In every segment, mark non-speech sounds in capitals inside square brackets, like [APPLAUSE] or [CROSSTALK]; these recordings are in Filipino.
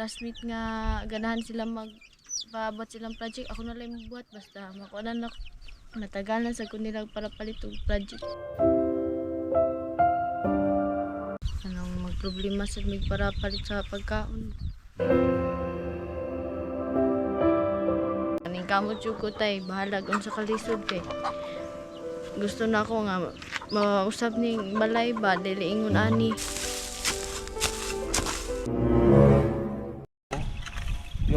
classmate nga ganahan sila mag paabot silang project. Ako na lang buhat basta makuha na natagalan sa kun nila para palit og project. Anong magproblema sa mig para palit sa pagkaon? Kaning kamot jud ko tay bahala kung sa kalisod kay. Gusto na ako nga mausap ning balay ba? Dili ingon ani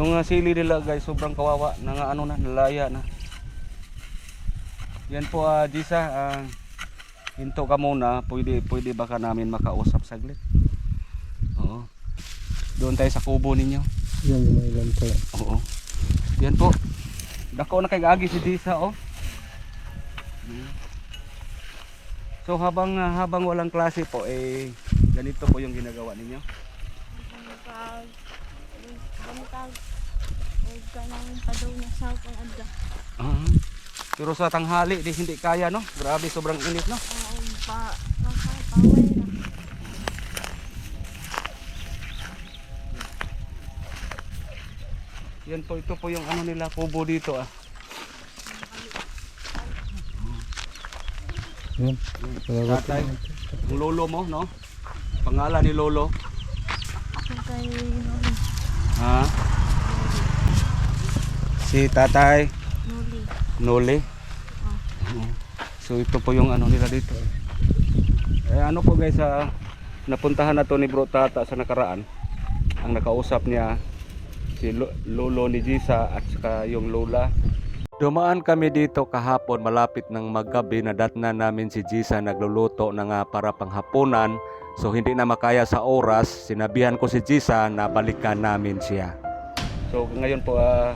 Yung uh, sili nila guys, sobrang kawawa na nga ano na, nalaya na. Yan po ah Jisa, ah, hinto ka muna, pwede, pwede baka namin makausap saglit. Oo. Doon tayo sa kubo ninyo. Yan yung may ilan pala. Oo. Yan po. Dako na kay agi si Jisa oh. So habang ah, habang walang klase po eh ganito po yung ginagawa ninyo. pag bantag o kanang padaw na sa kung adla Ah. Pero sa tanghali di hindi kaya no. Grabe sobrang init no. oo pa Yan po, ito po yung ano nila, kubo dito ah. Yan. Tatay, yung lolo mo, no? Pangalan ni lolo. kung kay Ha? Si tatay, nuli Noli. Oo. So ito po yung ano nila dito. Eh ano po guys, ah, napuntahan na to ni Bro Tata sa nakaraan. Ang nakausap niya si lo- lolo ni Jisa at saka yung lola. Dumaan kami dito kahapon malapit ng maggabi nadatna namin si Jisa nagluluto na nga para panghapunan. So hindi na makaya sa oras, sinabihan ko si Jisa na balikan namin siya. So ngayon po ah,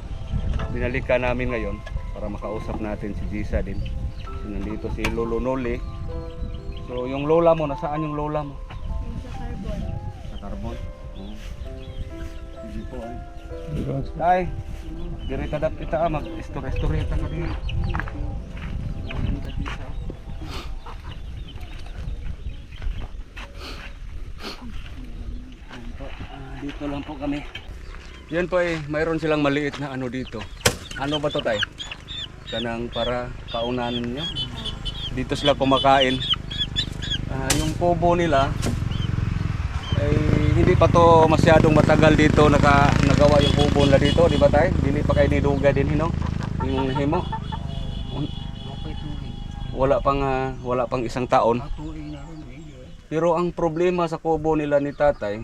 binalikan namin ngayon para makausap natin si Jisa din. So, nandito si Lolo Noli. So yung lola mo, nasaan yung lola mo? yung sa carbon Sa Carbon. Oo. Sige po ay. Tay, diri kadap kita ah, mag istorya-istorya ta kami. Dito lang po kami. Yan po eh, mayroon silang maliit na ano dito. Ano ba to tay? Kanang para paunanan niyo. Dito sila kumakain. Ah, yung kubo nila ay hindi pa to masyadong matagal dito naka nagawa yung kubo nila dito, di ba tay? Dili pa kay niduga din hino. Yung himo. Wala pang ah, wala pang isang taon. Pero ang problema sa kubo nila ni tatay,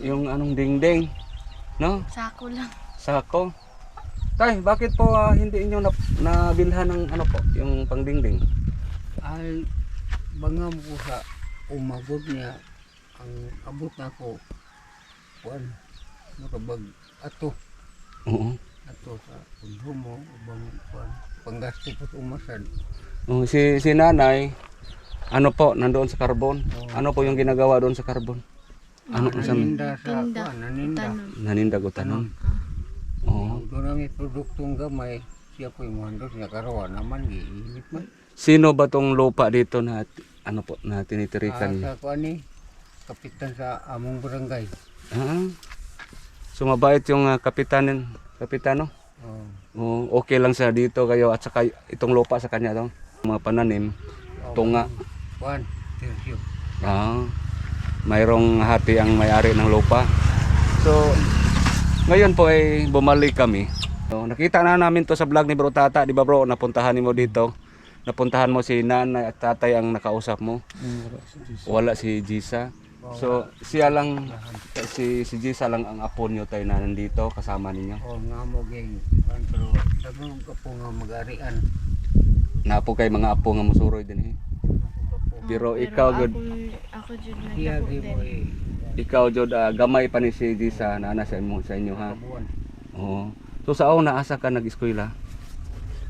yung anong dingding, no? sako lang Sako. Tay, bakit po ah, hindi inyo na, nabilhan ng ano po, yung pangdingding? ay bangam ko sa umabot niya ang abot na ko kuan makabag ato Oo. ato sa paghumo ubang kuan panggasto po umasan Oh, si si nanay ano po nandoon sa carbon? Ano po yung ginagawa doon sa carbon? Ano po sa naninda sa Tinda. kuan naninda tanon nanindag o tanom? Oo. doon ang produktong gamay siya po yung mandos niya karawa naman giinit man Sino ba tong lupa dito na ano po na Ah, tinitirikan niyo? sa kuan ni kapitan sa among barangay Ah. So mabait yung uh, kapitan kapitano. oh Oh, okay lang sa dito kayo at saka itong lupa sa kanya to. Mga pananim, tunga. kuan tirsyo Ah. Mayroong hati ang may-ari ng lupa. So ngayon po ay bumalik kami. So, nakita na namin to sa vlog ni Bro Tata, di ba bro? Napuntahan mo dito. Napuntahan mo si nanay at tatay ang nakausap mo. Wala si Jisa. So siya lang si si Jisa lang ang apo niyo tayo na nandito kasama ninyo. oh nga mo kuan pero dagong ka po nga mag-arian Napo kay mga apo nga musuroy din eh. Pero ikaw ako, gud ako jud nagdako mo eh ikaw jud ah, gamay pa ni si Jisa na ana sa imo sa inyo ha. Oo. So sa una asa ka nag-eskwela?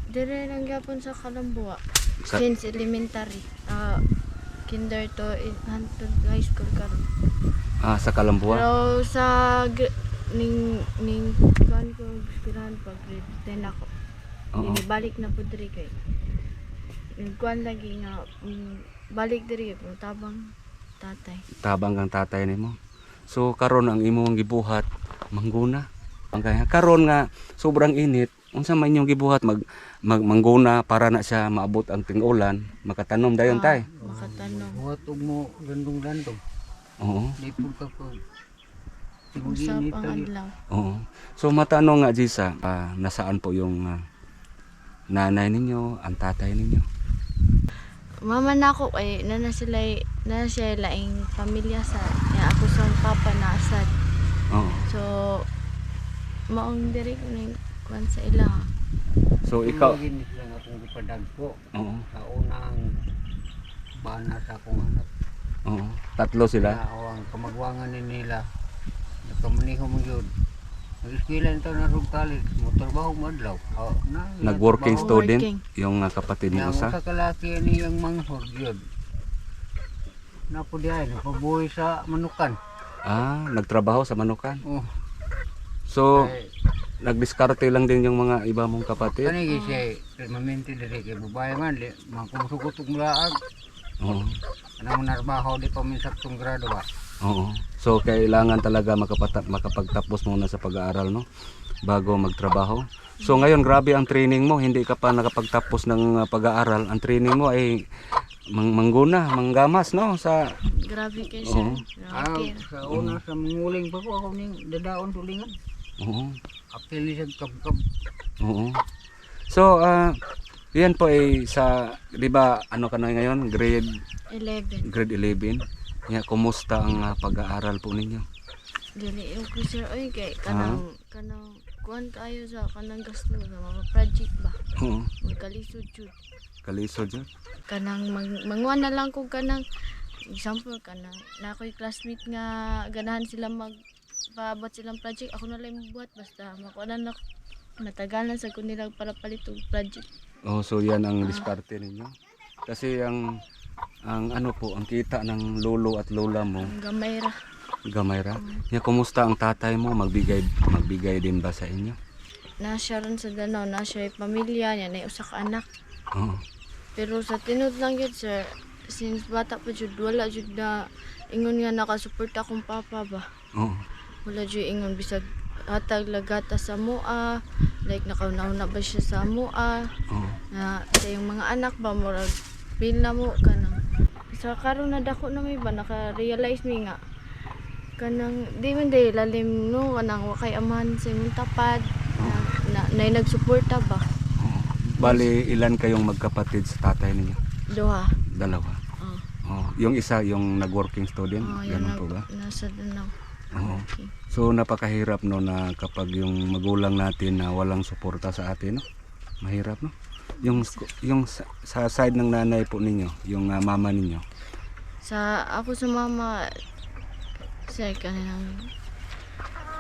dire lang gyapon sa Kalambua Sa- since elementary ah kinder to hantod high school karon Ah, sa Kalambua. pero sa ning ning kuan ko eskwelahan pag grade 10 ako Oo. balik na po diri kay nagkuan lagi nga mm, balik diri kay tabang tatay Tabang kang tatay nimo. So karon ang imong gibuhat mangguna. Ang kaya karon nga sobrang init, unsa man inyong gibuhat mag, mag mangguna para na siya maabot ang ting-ulan, makatanom dayon tay. Makatanong. Buhat og mo landong-landong. Oo. Lipod ka ko. Usap ang adlaw. Oo. So matanong nga Jisa, ah, nasaan po yung ah, nanay ninyo, ang tatay ninyo? Mama na ako kay na na sila na siya laing pamilya sa ya ako sa papa na asad. Oo. So maong diri ko ning kuan sa ila. So ikaw, Tingin sila nga akong gipadagpo. oo. Sa unang bana sa akong anak. Oo. Tatlo sila. Kaya ang kamagwangan ni nila. Nakamuniho mo yun. Nag-eskwela na rog college. Motorbaho mo adlaw. Oh, na, Nag-working student, Working. yung ah, kapatid mo usa. sa kalaki niyang manghod yun. Napo di ay, napabuhay sa manukan. Ah, nagtrabaho sa Manukan. Oh, So, ay, nagdiskarte lang din yung mga iba mong kapatid. kanigi siya, maminti diri kay babae man, di, mangkumusukot og mulaag. Oo. Ano mo narbaho di pa min saktong grado ba? Oo. So kailangan talaga makapata- makapagtapos muna sa pag-aaral no bago magtrabaho. So ngayon grabe ang training mo, hindi ka pa nakapagtapos ng uh, pag-aaral. Ang training mo ay mang mangguna, manggamas no sa Grabe kay Oo. siya. Ah, Okay. sa una sa manguling pa ko ako ning dadaon tulingan. Oo. Apil ni siya kab-kab. Oo. So ah yan po ay sa 'di ba ano ka na ngayon? Grade 11. grade 11. Ya, kumusta ang ah, pag-aaral po ninyo? Dili yung sir oy kay kanang kanang kuan kayo sa kanang gasto sa mga project ba. Oo. Magkalisod jud. Kalisod yun. kanang mag, manguan na lang kung kanang example kanang na ako'y classmate nga ganahan sila mag paabot silang project ako na lang buhat basta makuha na natagalan sa kun nila para palit og project Oh, so yan ang diskarte ninyo. Kasi ang ang ano po, ang kita ng lolo at lola mo, ang gamay ra gamay ra. Ya, kumusta ang tatay mo? Magbigay magbigay din ba sa inyo? na siya ron sa Danau na siya pamilya niya na usa ka anak Oo. pero sa tinod lang yun sir since bata pa jud wala jud na ingon nga nakasuporta akong papa ba Oo. wala jud ingon bisag hatag lagata sa mua like nakauna-una ba siya sa mua Oo. na sa yung mga anak ba murag bil na mo kanang sa karon na dako na may ba naka-realize mi nga kanang di man day lalim no kanang wa kay amahan sa imong tapad na, na, na nagsuporta ba. Bali, ilan kayong magkapatid sa tatay ninyo? duha Dalawa. oh Oh, yung isa yung nag-working student, oh ganun na, po ba? nasa Danau Oo. okay. So napakahirap no na kapag yung magulang natin na walang suporta sa atin, no? Mahirap, no? Yung yung sa, sa side ng nanay po ninyo, yung ah, mama ninyo. sa ako sa mama sa kanang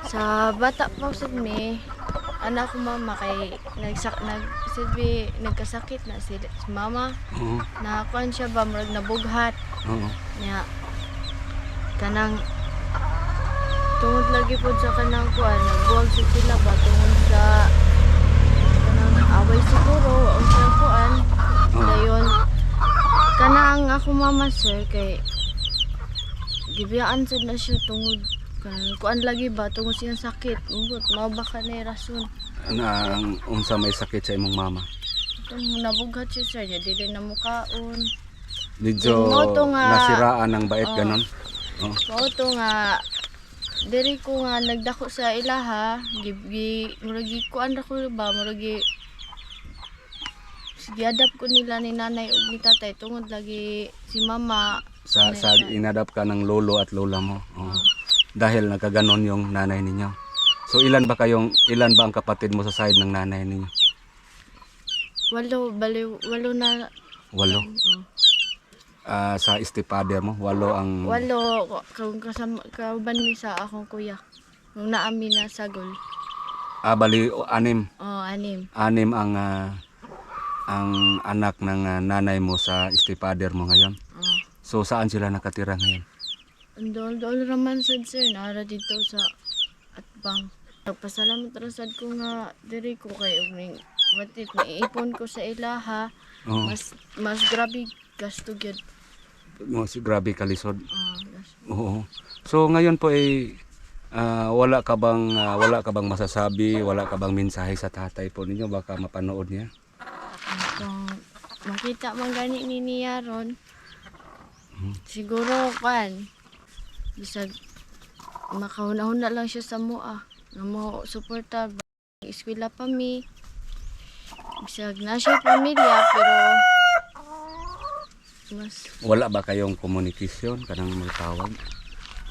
sa bata pa sa mi anak ko mama kay nagsak nag silbi nagkasakit na si, si mama Oo. na kuan siya ba murag nabughat Oo. niya kanang tungod lagi po sa kanang kuan nagbuwag sa sila ba tungod sa kanang away siguro o sa kuan dayon kanang ako mama sir kay gibiyaan sad na siya tungod kanang kuan lagi ba tungod siya sakit umbot mao ba ka na rason Na ang unsa may sakit sa imong mama. Itong nabughat siya sir niya dili na mukaon Medyo nasiraan ng bait Oo. ganon. Oh. Mao to nga diri ko nga nagdako sa ilaha, gibi muragi kuan ra ko ba muragi Giadap ko nila ni nanay ug ni tatay tungod lagi si mama Sa sa inadap ka ng lolo at lola mo. Oh. Dahil nagkaganon yung nanay ninyo. So ilan ba kayong ilan ba ang kapatid mo sa side ng nanay ninyo? walo bali walo na Walo. oh. Ah, sa estipader mo, walo ang walo kung kasama kauban mi sa akong kuya. Nung naami na sagol. ah, bali o, anim. Oh, anim. Anim ang ah, ang anak ng ah, nanay mo sa estipader mo ngayon. Oh. So saan sila nakatira ngayon? Dol-dol raman sad sir nara dito sa Atbang. Nagpasalamat ra sad ko nga diri ko kay ug ning batit niipon ko sa ilaha Oh. mas mas grabe gasto gyud. mo si grabe kalisod. Ah, Oo. So ngayon po ay ah, wala ka bang ah, wala ka bang masasabi, wala ka bang mensahe sa tatay po ninyo baka mapanood niya? Kung makita man gani ni niya ron, siguro kan, bisag makahuna-huna lang siya sa mua. Nga mo suporta, eskwela pa mi. Bisag na siya pamilya, pero mas Wala ba kayong komunikasyon kanang magtawag?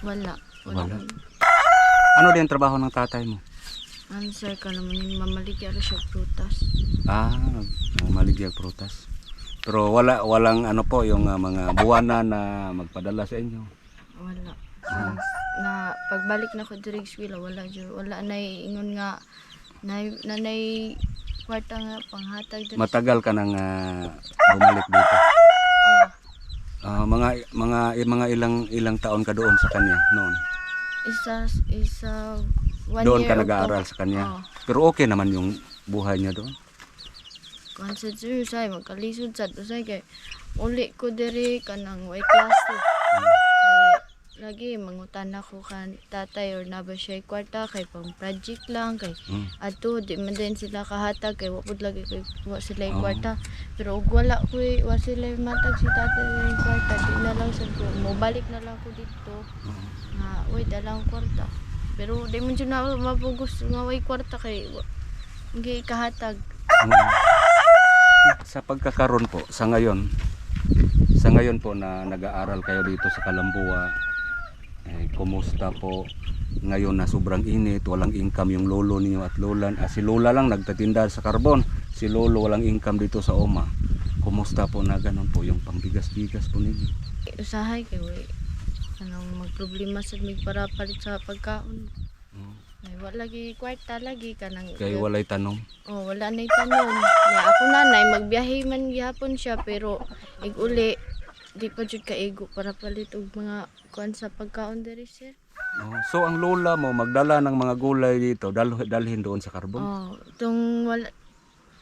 wala. Wala. Ano din trabaho ng tatay mo? Ano sir ka naman yung mamaligya rin siya prutas. Ah, maligyag prutas. Pero wala walang ano po yung ah, mga buwana na magpadala sa inyo. Wala. Since na pagbalik na ko diri sa wala jud wala nay ingon nga nay nanay kwarta nga panghatag diri. Matagal ka nang ah, bumalik dito. Oh, Ah, mga mga mga ilang ilang taon ka doon sa kanya noon. isa isa one doon year ka nag-aaral sa kanya. Oh. Pero okay naman yung buhay niya doon. Kuan sa sir say magkalisod sad usay kay uli ko diri kanang way klase. Kay lagi mangutan ako kan tatay or na ba siya kwarta kay pang project lang kay Mm. ato di man din sila kahatag kay wa pud lagi kay wa sila Oo. kwarta pero ug wala ko wa sila matag si tatay yung kwarta di na lang sad ko mo balik na lang ko dito nga way dalang kwarta pero di man jud na mapugos nga way kwarta kay gi kahatag. Sa pagkakaroon po, sa ngayon, sa ngayon po na nag-aaral kayo dito sa Kalambua, eh, kumusta po ngayon na sobrang init, walang income yung lolo niyo at lola, ah, si lola lang nagtatinda sa karbon, si lolo walang income dito sa Oma. Kumusta po na ganun po yung pangbigas-bigas po ninyo? usahay kay way kanang magproblema sad mig para palit sa pagkaon Mm. ay wala lagi kwarta lagi kanang Kaya walay tanong. Oh, wala na tanom. Ya, ako nanay, magbiyahe man gihapon siya, pero ig-uli, di pa jud kaigo para palit og mga kuan sa pagkaon diri sir. Oh, so ang lola mo magdala ng mga gulay dito, dal dalhin doon sa karbon. Oh, tung wala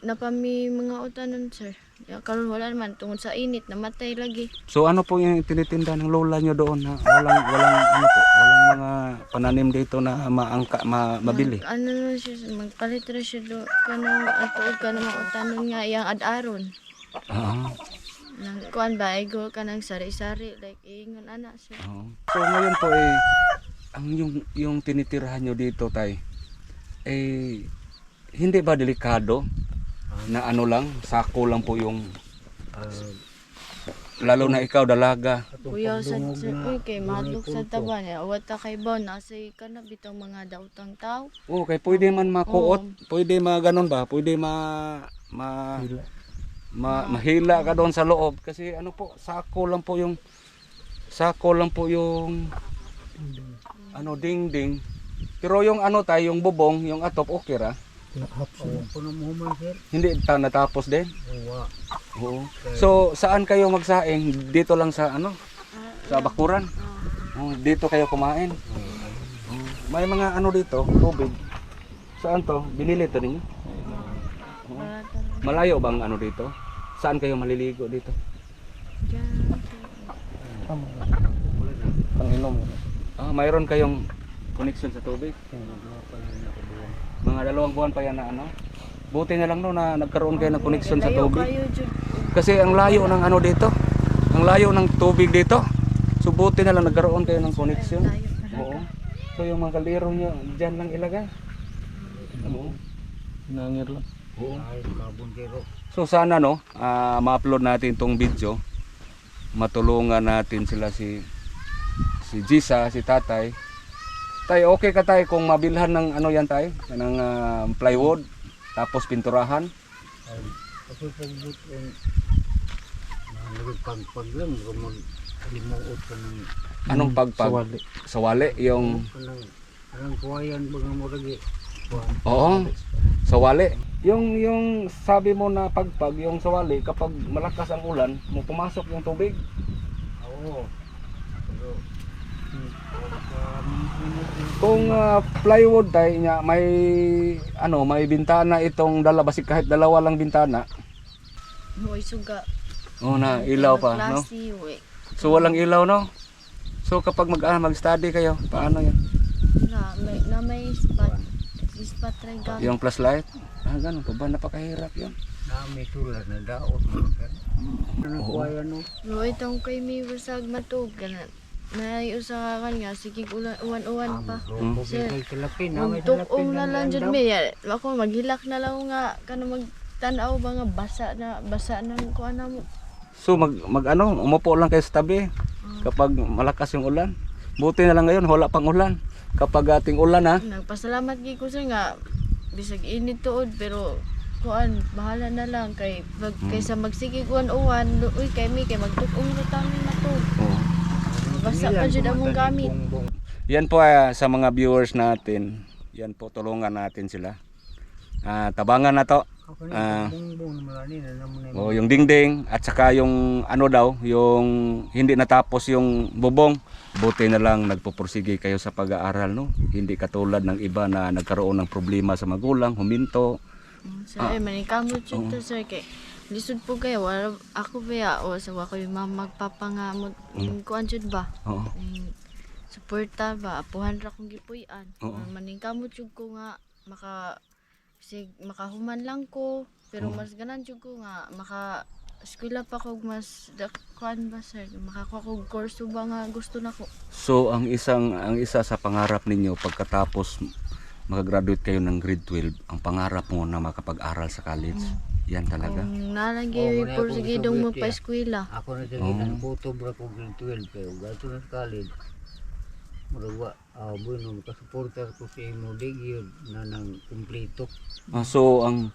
na pa mi mga utanon sir. Ya, karon wala naman tungod sa init namatay lagi. So ano po yung tinitinda ng lola nyo doon na walang walang ano po, walang mga pananim dito na maangka ma, mabili. Mag- ano na siya, magpalit ra siya do kanang ato mga utanon nga iyang ad-aron. Ah, Nang kuan ba igo kanang sari-sari like ingon ana sir. oo. So ngayon po eh ang yung yung tinitirahan nyo dito tay eh hindi ba delikado na ano lang, sako lang po yung lalo na ikaw dalaga. Kuya sa uy kay madlok sa taba niya. Wata kay ba nasay ka na bitang mga dautang tao. Oh, kay pwede man makuot, pwede ma ganun ba? Pwede ma ma ma, mahila ka doon sa loob kasi ano po, sako lang po yung sako lang po yung ano dingding. Pero yung ano tayo, yung bubong, yung atop okay ra. Oo, puno mo man sir. Hindi ta natapos din. Oo. Oo. So saan kayo magsaing? Dito lang sa ano? Sa bakuran. Oh, dito kayo kumain. Oh, May mga ano dito, tubig. Saan to? Binili to ninyo? Malayo bang ano dito? Saan kayo maliligo dito? Panginom. Ah, mayroon kayong connection sa tubig? Mga dalawang buwan pa yan na ano? Buti na lang no na nagkaroon kayo ng connection sa tubig. Kasi ang layo ng ano dito. Ang layo ng tubig dito. So buti na lang nagkaroon kayo ng connection. Oo. So yung mga kaliro nyo, dyan lang ilagay. Oo. Nangir lang. Oo. So sana no, ah, ma-upload natin tong video. Matulungan natin sila si si Jisa, si Tatay. Tay, okay ka tay kung mabilhan ng ano yan tay? Ng ah, plywood tapos pinturahan. Ay, ako pagbut ang nagpagpag lang, kumag limuot ka ng Anong pagpag? Sawali. Sawali, yung kanang kanang kuwayan mga mo lagi. Kuwan. Oo. Sawali. Yung yung sabi mo na pagpag, yung sawali kapag malakas ang ulan, mo pumasok yung tubig. Oo. Pero. Kung ah, plywood tay nya may ano, may bintana itong dala basi kahit dalawa lang bintana. Hoy suga. Oh na ilaw pa, no? So walang ilaw no? So kapag mag ah, mag-study kayo, paano 'yan? Na may na may spot. Spot rin ka. Yung flashlight? Ah, ganun pa ba? Napakahirap 'yun. Nami sulat na daot. Ano ko ayan no? No itong kay may basag matug. Na usa ka kan nga sige ulan uwan-uwan pa. Amo Sir, Magtukong na lang jud mi. Ako maghilak na lang nga kana magtan-aw ba nga basa na basa nang kuan na mo. So mag, mag ano, umupo lang kayo sa tabi kapag malakas yung ulan. Buti na lang ngayon, wala pang ulan. Kapag ating ulan ha, Nagpasalamat gyud ko sir nga bisag init tuod pero kuan bahala na lang kay pag kaysa magsige kuan uwan uy kay mi kay magtukong na tami matug. Oo. Basa pa among gamit. Yan po ah, sa mga viewers natin. Yan po, tulungan natin sila. Ah, tabangan na to. Ah. Bongbong malani na naman O, yung dingding at saka yung ano daw, yung hindi natapos yung bubong. Buti na lang nagpupursige kayo sa pag-aaral, no? Hindi katulad ng iba na nagkaroon ng problema sa magulang, huminto. Sir, ay manikamot jud to sir kay lisod po kayo. Wala ako ba o sa wa ko yung mga magpapangamot mm. kuan jud ba? Oo. Yung suporta ba? Apuhan ra kong gipuy-an. Oo. maningkamot jud ko nga maka sig makahuman lang ko. Pero mas ganan jud ko nga maka eskwela pa ko mas kuan ba sir? Makakuha ko kurso ba nga gusto nako So, ang isang ang isa sa pangarap ninyo pagkatapos makagraduate kayo ng grade 12, ang pangarap mo na makapag-aral sa college. Yan talaga. kung Oo, nalagi wala por akong sige dong mo pa eskwela Ako na sa Oo. ginang boto bra ko grade 12 kayo. Gato na sa college. Murawa, ah, bueno, makasuporter ko sa imo digyo na nang kumpleto. Ah, so, ang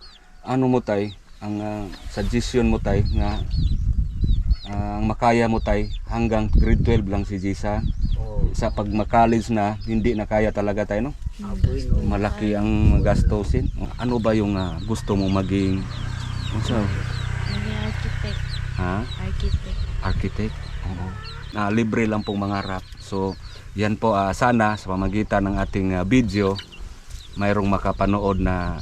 ano mo tay, ang ah, suggestion mo tay nga ah, ang makaya mo tay hanggang grade 12 lang si Jisa. O, Sa pag ma-college na, hindi na kaya talaga tayo, no? ah, bueno, Malaki ang gastusin. Ano ba yung ah, gusto mo maging ano sa naging architect ha? architect Architect? Oo. Na libre lang pong mangarap. So, yan po ah, sana sa pamagitan ng ating ah, video mayroong makapanood na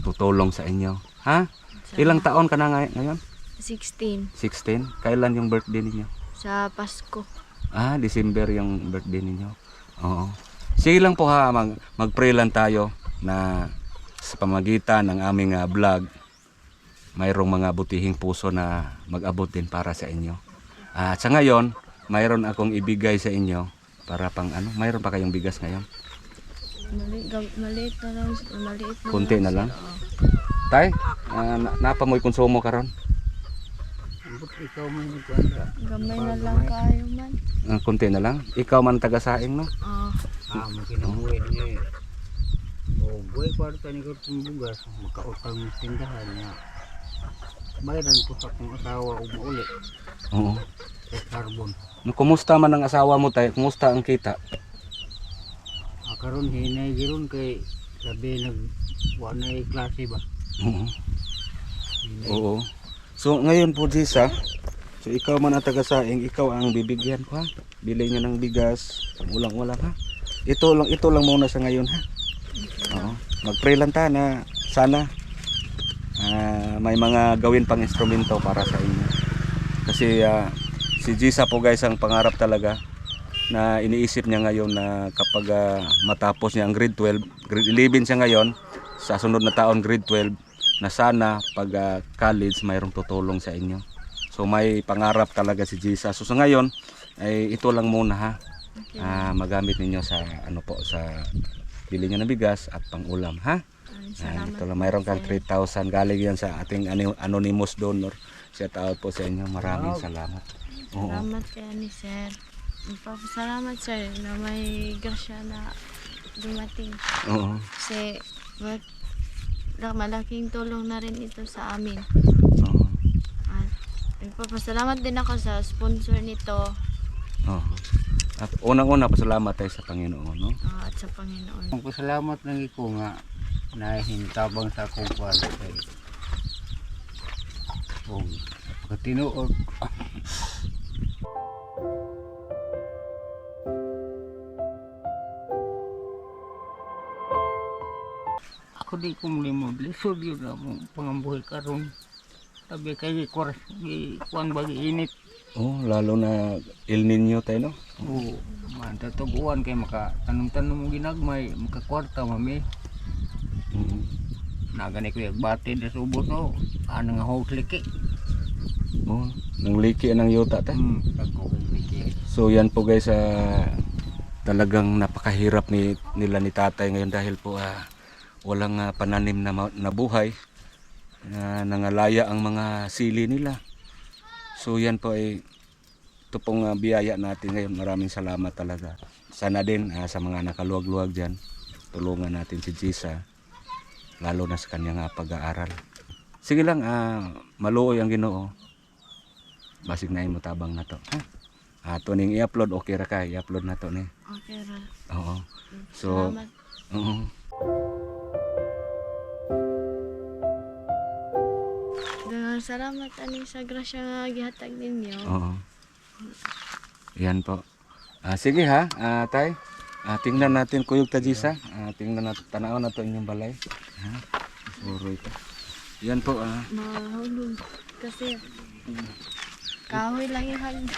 tutulong sa inyo. Ha? Ilang taon ka na ngay- ngayon? 16 16? Kailan yung birthday ninyo? sa Pasko Ah, December yung birthday ninyo. Oo. Sige lang po ha, mag, mag-pray lang tayo na sa pamagitan ng aming ah, vlog, mayroong mga butihing puso na mag-abot din para sa inyo. Ah, at sa ngayon, mayroon akong ibigay sa inyo para pang ano, mayroon pa kayong bigas ngayon. Maliit na lang, maliit na Kunti na lang? Oo. Tay, na, napamoy konsumo karon. ikaw man. Gamay na lang kayo man. Uh, kunti na lang. Ikaw man taga-saing no. Ah, Ah, makinabuhi ni O, buhay kwarta ni ko itong bugas. Makautang ng tindahan niya. Bayaran ko sa kong asawa o mauli. Oo. Sa carbon. No, kumusta man ang asawa mo tay? Kumusta ang kita? Ah, karon hinay giron kay sabi nag wa na klase ba. Oo. Hinay. Oo. So ngayon po Jisa, so ikaw man ang taga-saing, ikaw ang bibigyan ko ha. Bili niya ng bigas, ulang-ulang ha. Ito lang ito lang muna sa ngayon ha. Oo. Mag-pray lang ta na sana ah, may mga gawin pang instrumento para sa inyo. Kasi ah, si Jisa po guys ang pangarap talaga na iniisip niya ngayon na kapag ah, matapos niya ang grade 12, grade 11 siya ngayon, sa sunod na taon grade 12, na sana pag ah, college mayroong tutulong sa inyo. So may pangarap talaga si Jesus. So sa ngayon ay ito lang muna ha. okay. Ah, magamit ninyo sa ano po sa bili niyo ng bigas at pangulam ha. Ay, Ah, salamat ito lang mayroon kang sir. 3,000 galing yan sa ating ano- anonymous donor. Shout out po sa inyo. Maraming Wow. salamat. Oo. Salamat kaya ni sir. Nagpapasalamat sir na may grasya na dumating. Oo. Kasi la- malaking tulong na rin ito sa amin. Oo. At nagpapasalamat din ako sa sponsor nito Oo. At unang-una pasalamat tayo sa Panginoon, no? ah, at sa Panginoon. Ang pasalamat ng iko nga na hintabang sa akong kwan kay kung pagkatinuod ako di ko muli mo lisod yun na mong pangambuhay karon Sabi kay kuan bagi init. Oh, lalo na El Nino tayo no. Oo. Man tatubuan kay maka tanong-tanong mo ginagmay makakwarta mami. Nagani ko yung bati na subo so. Ano nga host liki. Oh, nang liki ng yuta tayo. Hmm. So yan po guys, ah, talagang napakahirap ni nila ni tatay ngayon dahil po ah, walang ah, pananim na, na buhay. na nangalaya ang mga sili nila. So yan po ay ito pong ah, biyaya natin ngayon. Maraming salamat talaga. Sana din ah, sa mga nakaluwag-luwag dyan, tulungan natin si Jisa lalo na sa kanyang ah, pag-aaral. Sige lang, ah, maluoy ang ginoo. Basig na mo tabang na to. Ha? Ato ning i-upload okay ra kay i-upload na to ni. Okay ra. Oo. So, Salamat. oo. Daghang salamat ani sa grasya nga gihatag ninyo. Oo. Yan po. Ah, sige ha, ah, tay. Ah, tingnan natin kuyog tajisa. Ah, tingnan natin tanaw na to inyong balay. Ha? Suroy ka. Yan po ah. Mahulog kasi kahoy lang yung lang.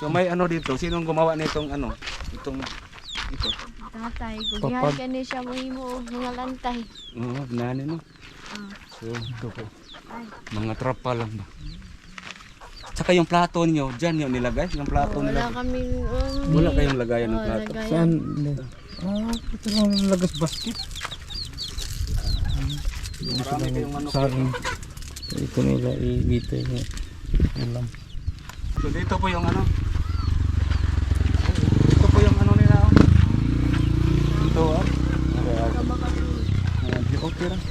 So may ano dito, sinong gumawa nitong ano? Itong ito. Tatay, gugihan ka ni siya mo himo og mga lantay. Oo, nani no. Ah, So, ito po. Mga trapa lang ba? Tsaka yung plato niyo, diyan yung nilagay, yung plato wala nila. kaming um, Wala kayong lagayan ng oh, plato. lagayan. Saan? Ah, ito lang lagas basket. Marami kayong manok. Saan? Ito nila ibitay niya. Ulam. So dito po yung ano. Ito po yung ano nila. oh. Ito ah. Ah, Okay lang.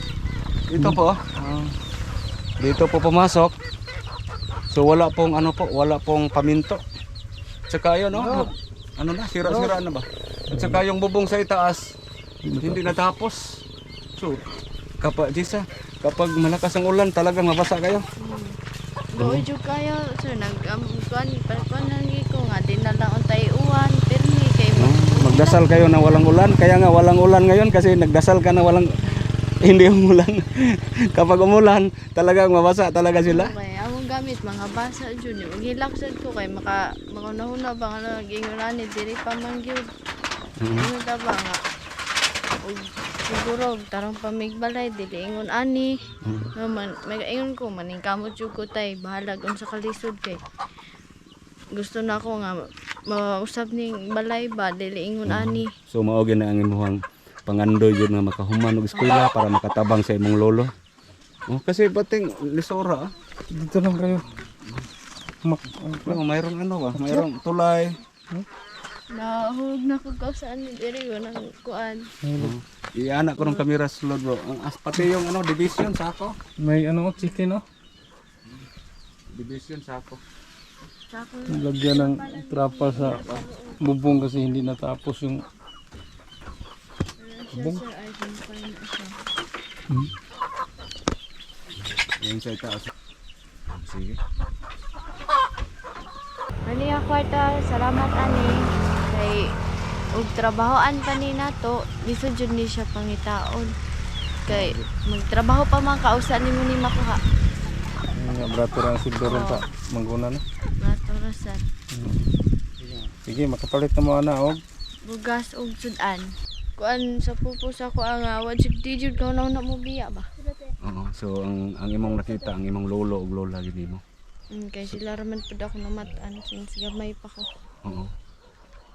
Dito po. ah. Dito po pumasok. So wala pong ano po, wala pong paminto. Tsaka yun oh. Ano na, sira-sira na ba? At saka yung bubong sa itaas, hindi natapos. So, kapag Jisa, kapag malakas ang ulan, talagang mabasa kayo. Goy jud kayo sir nag um, kuan kuan nang ko nga dinala untay uwan pirmi kay mo. Magdasal kayo na walang ulan, kaya nga walang ulan ngayon kasi nagdasal ka na walang [LAUGHS] hindi umulan. [LAUGHS] Kapag umulan, talagang mabasa talaga sila. Gamit mga basa jud ni hilak sad ko kay maka makunahuna ba nga gingunani diri pa man gyud. Mhm. Ano ta ba nga? ug siguro tarong pamigbalay dili ingon ani. Mhm. No man may ingon ko maning kamot jud ko tay bahala unsa ka lisod kay. Gusto na ako nga mausap ning balay ba dili ingon ani. So mao gyud na ang imuhang pangandoy yun nga makahuman og eskwela para makatabang sa imong lolo. Oh, kasi bating lisora. ah. Dito lang kayo. Mak Oh, mayroong ano ba? Mayroong tulay. Nahulog na ko ni diri ko nang kuan. Oh. Iana ko ng kamera sulod bro. Ang as pati yung ano division sa ako. May ano chicken oh. Division sa ako. Sako Lagyan ng trapal sa bubong kasi hindi natapos yung na siya. Yung sa itaas. Sige. Ani nga kwarta, salamat ani. Kay og trabahoan pa ni nato, lisod jud ni siya pangitaon. Kay magtrabaho pa man kausa nimo ni makuha. nga brato lang silver ron sa mangguna na. Maturasan. Sige, makapalit na mo na og Bugas og sudan. Kuan sa pupos ako ang uh, wajud di jud ka na mo biya ba. Oo. So ang ang imong nakita, ang imong lolo ug lola gid nimo. Mm, kay sila raman pud ako namatan since gamay pa ko. Oo.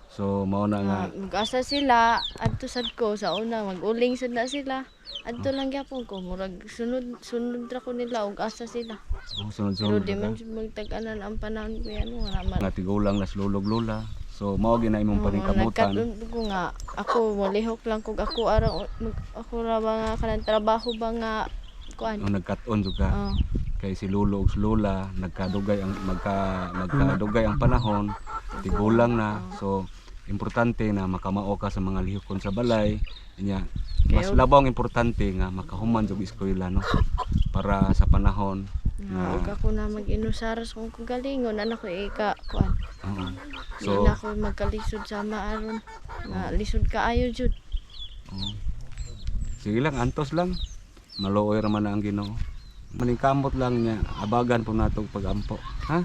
So mao na nga Ah, mag-asa sila adto sad ko sa una mag-uling sad na sila. Adto lang gyapon ko murag sunod sunod ra ko nila og asa sila. oh, Pero sunod-sunod di man magtag-anan ang panahon ko yan wala man. Nga tigulang nas lolo ug lola. So mao gyud na imong Oo, paningkamutan. nagkadun ko nga ako molihok lang kog ako arang mag- ako ra ba nga kanang trabaho ba nga kuan. Nagkat-on jud ka. Oh, kay si Lolo ug si Lola nagkadugay ang magka magkadugay ang panahon tigulang na so importante na makamao ka sa mga lihokon sa balay nya mas labaw ang importante nga makahuman jud eskwela no para sa panahon nga og ako na mag-inusaras kung kagalingon anak ko ika kuan. Oo. So, na ako magkalisod sa maaron. Nga lisod kaayo jud. oo. sige lang antos lang maluoy ra man na ang Ginoo. Maningkamot lang niya. Abagan po natong pagampo. Ha